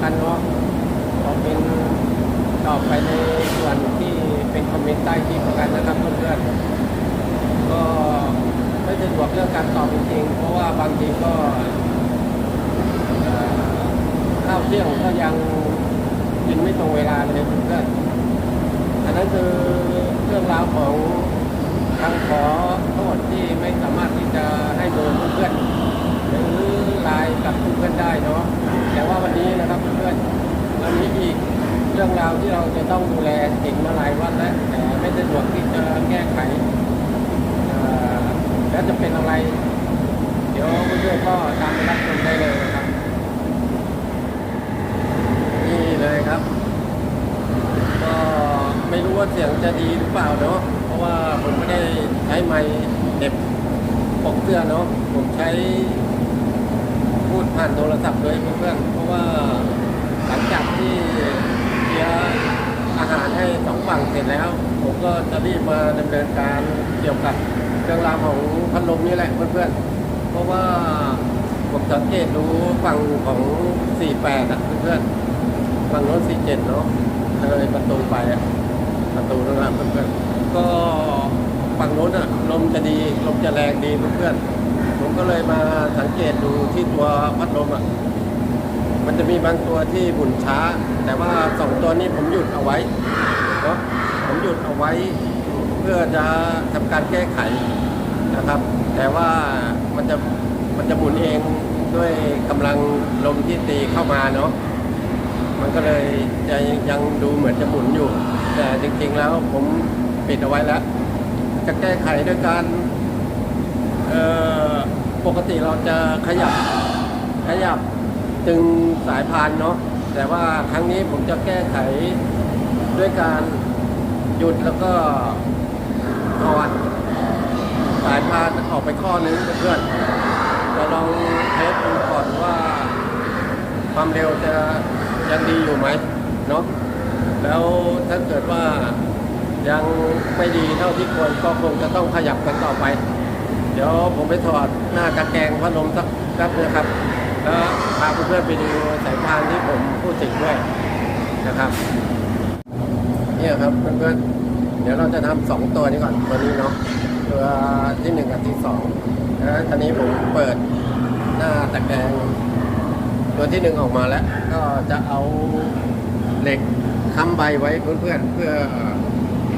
ได้คอมเมนต์ละกันเนาะขอเป็นตอบไปในส่วนที่เป็นคอมเมนต์ใต้คลิปละกันนะครับเพื่อนๆก็ไม่สะดวกเรื่องการตอบจริงๆเพราะว่าบางทีก็เข้าวเที่ยงก็ยังกินไม่ตรงเวลาเลยเพื่อนๆอันนั้นคือเรื่องราวของทางขอโทษที่ไม่สามารถที่จะให้เบอร์เพื่อนหรือไลน์กับเพื่อนได้เนาะแต่ว่าวันนี้นะครับเพื่อนๆเรามีอีกเรื่องราวที่เราจะต้องดูแลติดมาหลายวันแล้วแต่ไม่สะดวกที่จะแก้ไขแล้วจะเป็นอะไร เดี๋ยวเพื่อนๆก็ตามไปรับชมได้เลยนะครับ นี่เลยครับ ก็ไม่รู้ว่าเสียงจะดีหรือเปล่าเนาะเพราะว่าผมไม่ได้ใช้ไมค์เด็บปกเสื้อเนาะผมใช้พูดผ่านโทรศัพท์เลยเพื่อนๆเพราะว่าหลังจากที่ ยร์อาหารให้สองฝั่งเสร็จแล้ว ผมก็จะรีบมาดำเนินการเกี่ยวกับเรื่องราวของพัดลมนี่แหละเพื่อนๆ เพราะว่าผมสังเกตดูฝั่งของ 48อะเพื่อนๆ ฝั่งโน้น47 เนาะเลยประตูไปอะประตูนั่นแหละเพื่อนๆ ก็ฝั่งโน้นอะลมจะดีลมจะแรงดีเพื่อนๆ ผมก็เลยมาสังเกตดูที่ตัวพัดลมอะ มันจะมีบางตัวที่หมุนช้า แต่ว่าสองตัวนี้ผมหยุดเอาไว้เนาะผมหยุดเอาไว้ เพื่อจะทำการแก้ไขนะครับ แต่ว่ามันจะมันจะหมุนเองด้วยกำลังลมที่ตีเข้ามาเนาะมันก็เลยจะยังดูเหมือนจะหมุนอยู่ แต่จริงๆแล้วผมปิดเอาไว้แล้ว จะแก้ไขด้วยการปกติเราจะขยับขยับ จึงสายพานเนาะแต่ว่าครั้งนี้ผมจะแก้ไขด้วยการหยุดแล้วก็ถอดสายพานออกไปข้อนึงเพื่อนจะลองเทสดูก่อนว่า ความเร็วจะยังดีอยู่ไหมเนาะแล้วถ้าเกิดว่ายังไม่ดีเท่าที่ควรก็คงจะต้องขยับกันต่อไป เดี๋ยวผมไปถอดหน้ากระแกงพัดลมสักแป๊บนึงครับ แล้วพาเพื่อนๆไปดูสายพานที่ผมพูดถึงด้วยนะครับเนี่ยครับเพื่อนๆเดี๋ยวเราจะทำสองตัวนี้ก่อนตัวนี้เนาะตัวที่หนึ่งกับที่สองแล้วตอนนี้ผมเปิดหน้าตะแกรงตัวที่หนึ่งออกมาแล้ว ก็จะเอาเหล็กค้ำใบไว้เพื่อนๆเพื่อ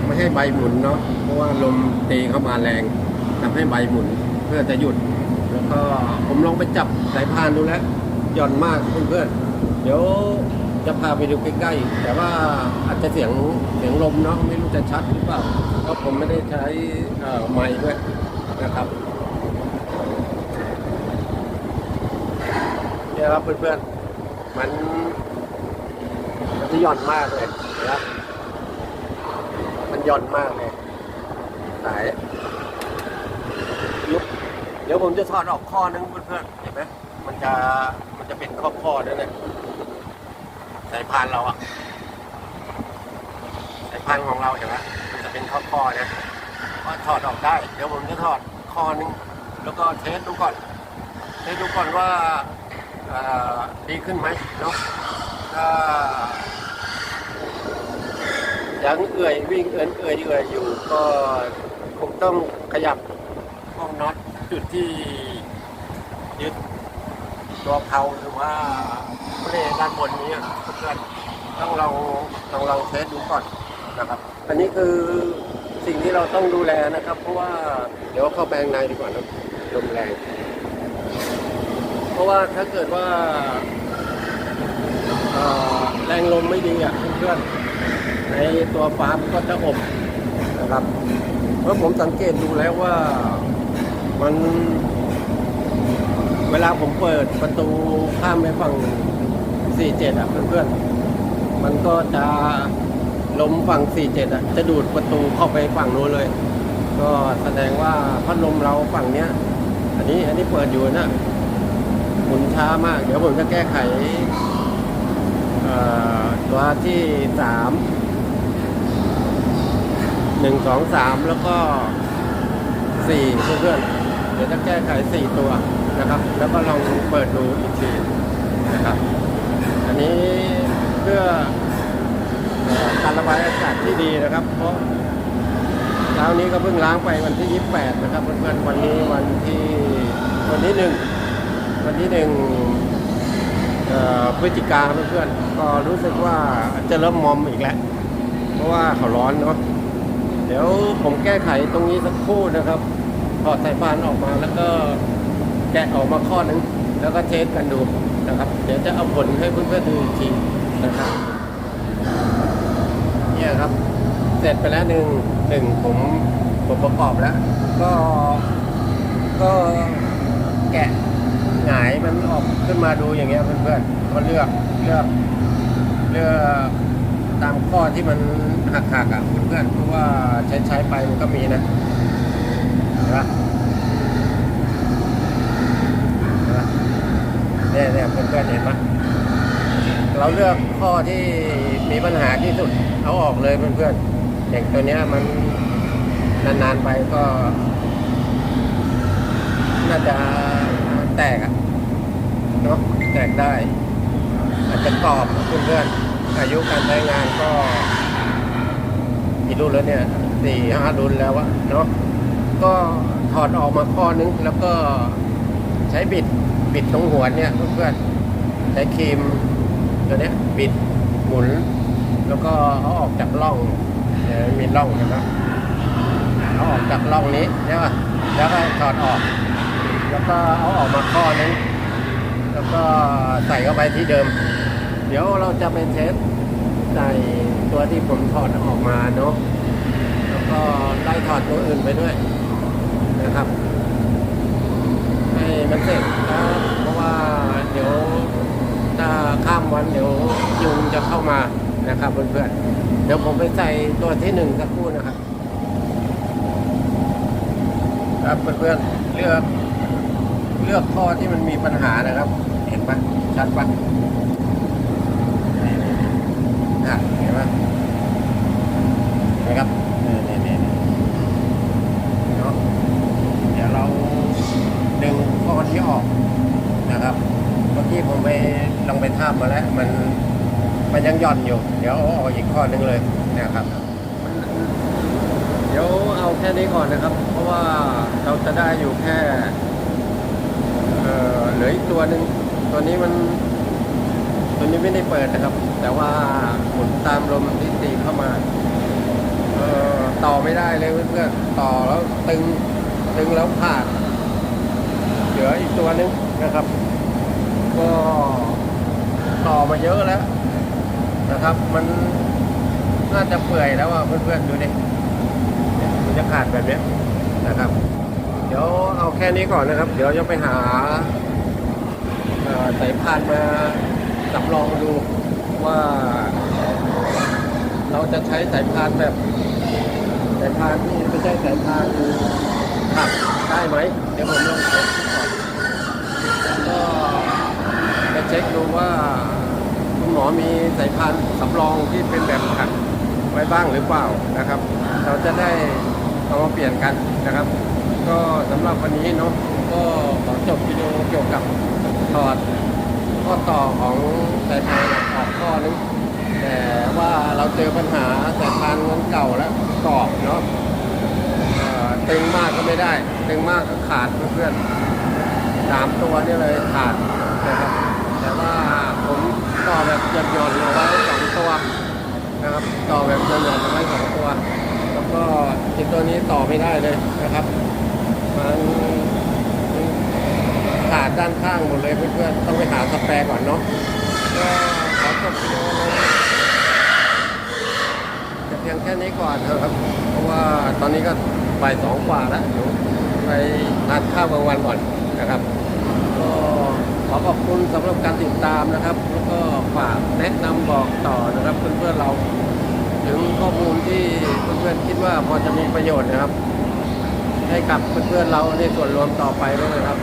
ไม่ให้ใบหมุนเนาะเพราะว่าลมตีเข้ามาแรงทำให้ใบหมุนเพื่อจะหยุด ก็ผมลองไปจับสายพานดูแล้วหย่อนมากเพื่อนๆเดี๋ยวจะพาไปดูใกล้ๆ แต่ว่าอาจจะเสียงเสียงลมเนาะไม่รู้จะชัดหรือเปล่าเพราะผมไม่ได้ใช้ไมค์ด้วยนะครับเนี่ยครับเพื่อนๆมันมันจะหย่อนมากเลยนะครับมันหย่อนมากเลยสาย ดี๋ยวผมจะถอดออกข้อนึงเพื่อนๆเห็นไหมมันจะมันจะเป็นข้อข้อๆด้วยนะสายพานเราอะสายพานของเราเห็นไหมมันจะเป็นข้อข้อๆนะก็ถอดออกได้ เดี๋ยวผมจะถอดข้อนึงแล้วก็เทสดูก่อนเทสดูก่อนว่าดีขึ้นไหมเนาะถ้ายังเอื่อยวิ่งเอื่อยเอื่อยอยู่ก็คงต้องขยับ จุดที่ยึดตัวเพลาหรือว่าเบรด้านบนนี้เพื่อนต้องลองต้องลองเทสดูก่อนนะครับ อันนี้คือสิ่งที่เราต้องดูแลนะครับ เพราะว่าเดี๋ยวเข้าแปลงในดีกว่านะลมแรง เพราะว่าถ้าเกิดว่าแรงลมไม่ดีอะเพื่อนในตัวฟาร์มก็จะอบนะครับ เพราะผมสังเกตดูแล้วว่า มันเวลาผมเปิดประตูข้ามไปฝั่ง 47 อะ เพื่อนๆ มันก็จะลมฝั่ง 47 อะ จะดูดประตูเข้าไปฝั่งโน้นเลย ก็แสดงว่าพัดลมเราฝั่งเนี้ย อันนี้อันนี้เปิดอยู่นะหมุนช้ามาก เดี๋ยวผมจะแก้ไขอ่อตัวที่สามหนึ่งสองสามแล้วก็สี่เพื่อนๆ ดี๋ยวจะแก้ไขสี่ตัวนะครับ แล้วก็ลองเปิดดูอีกทีนะครับ อันนี้เพื่อการระบายอากาศที่ดีนะครับ เพราะเช้านี้ก็เพิ่งล้างไปวันที่ 28 นะครับเพื่อนๆวันนี้วันที่วันที่หนึ่งวันที่หนึ่งพฤศจิกาเพื่อนๆก็รู้สึกว่าจะเริ่มมอมอีกแล้ว เพราะว่าเขาร้อนเนาะเดี๋ยวผมแก้ไขตรงนี้สักครู่นะครับ ถอดสายพานออกมาแล้วก็แกะออกมาข้อหนึงแล้วก็เทสกันดูนะครับ เดี๋ยวจะเอาผลให้เพื่อนๆดูอีกทีนะครับเนี่ยครับ เสร็จไปแล้วหนึ่งหนึ่งผมผมประกอบแล้ว ก็ก็แกะหงายมันออกขึ้นมาดูอย่างเงี้ยเพื่อนๆก็เลือกเลือกเลือกตามข้อที่มันหักหักๆอะเพื่อนๆเพราะว่าใช้ใช้ไปมันก็มีนะ เห็นปะเห็นปะเนี่ยเนี่ยเพื่อนๆเห็นปะเราเลือกข้อที่มีปัญหาที่สุด เอาออกเลยเพื่อนๆอย่างตัวเนี้ยมันนานๆไปก็ น่าจะแตกอะเนาะแตกได้ อาจจะกรอบเพื่อนๆอายุการใช้งานก็กี่รุ่นแล้วเนี่ยสี่ห้ารุ่นแล้วอะเนาะ ก็ถอดออกมาข้อนึง แล้วก็ใช้บิดบิดตรงหัวเนี่ยเพื่อนๆใช้ครีมตัวเนี้ยบิดหมุน แล้วก็เอาออกจากร่องเดี๋ยวมีร่องเห็นไหมเอาออกจากร่องนี้ใช่ป่ะแล้วก็ถอดออก แล้วก็เอาออกมาข้อนึงแล้วก็ใส่เข้าไปที่เดิม เดี๋ยวเราจะไปเทสใส่ตัวที่ผมถอดออกมาเนาะแล้วก็ไล่ถอดตัวอื่นไปด้วย ครับ ให้มันเสร็จนะเพราะว่าเดี๋ยวถ้าข้ามวันเดี๋ยวยุงจะเข้ามานะครับเพื่อนๆเดี๋ยวผมไปใส่ตัวที่หนึ่งสักครู่นะครับ ครับเพื่อนๆเลือกเลือกข้อที่มันมีปัญหานะครับ เห็นปะชัดปะเห็นปะเห็นไหมครับนี่นี่นี่เนาะเดี๋ยวเราดึงข้อที่ออกนะครับ เมื่อกี้ผมไป ลองไปทามาแล้วมันมันยังย่อนอยู่ เดี๋ยวเอาออกอีกข้อหนึงเลยนะครับ เดี๋ยวเอาแค่นี้ก่อนนะครับ เพราะว่าเราจะได้อยู่แค่เออเหลืออีกตัวหนึ่งตัวนี้มันตัวนี้ไม่ได้เปิดนะครับ แต่ว่าหมุนตามลมที่ตีเข้ามาเออต่อไม่ได้เลยเพื่อนๆต่อแล้วตึงตึงแล้วขาดเหลืออีกตัวหนึงนะครับ ต่อมาเยอะแล้ว นะครับ มันน่าจะเปื่อยแล้วอะเพื่อนๆดูดิมันจะขาดแบบนี้นะครับ เดี๋ยวเอาแค่นี้ก่อนนะครับ เดี๋ยวจะไปหาสายพานมาจับลองดูว่า เราจะใช้สายพานแบบสายพานที่ไม่ใช่สายพานขับได้ไหมเดี๋ยวผมลองเช็คก่อนก็ไปเช็คดูว่าคุณหมอมีสายพานสำรองที่เป็นแบบขัดไว้บ้างหรือเปล่านะครับ เราจะได้เอามาเปลี่ยนกันนะครับ ก็สำหรับวันนี้เนาะก็ขอจบวิดีโอเกี่ยวกับถอดข้อต่อของสายพานออกข้อนึงแต่ว่าเราเจอปัญหาสายพานมันเก่าแล้วกรอบเนาะเอ่อตึงมากก็ไม่ได้ ตึงมากก็ขาดเพื่อนๆสามตัวนี่เลยขาดนะครับ ไม่ได้เลยนะครับมันขาดด้านข้างหมดเลยเพื่อนๆต้องไปหาสแปรก่อนเนาะก็ขอจบวิดีโอจะเพียงแค่นี้ก่อนนะครับ เพราะว่าตอนนี้ก็บ่ายสองกว่าแล้วเดี๋ยวไปทานข้าวกลางวันก่อนนะครับก็ขอขอบคุณสำหรับการติดตามนะครับ แล้วก็ฝากแนะนำบอกต่อนะครับเพื่อนๆเรา ถึงข้อมูลที่เพื่อนๆคิดว่าพอจะมีประโยชน์นะครับ ให้กับเพื่อนๆเราในส่วนรวมต่อไปด้วยครับ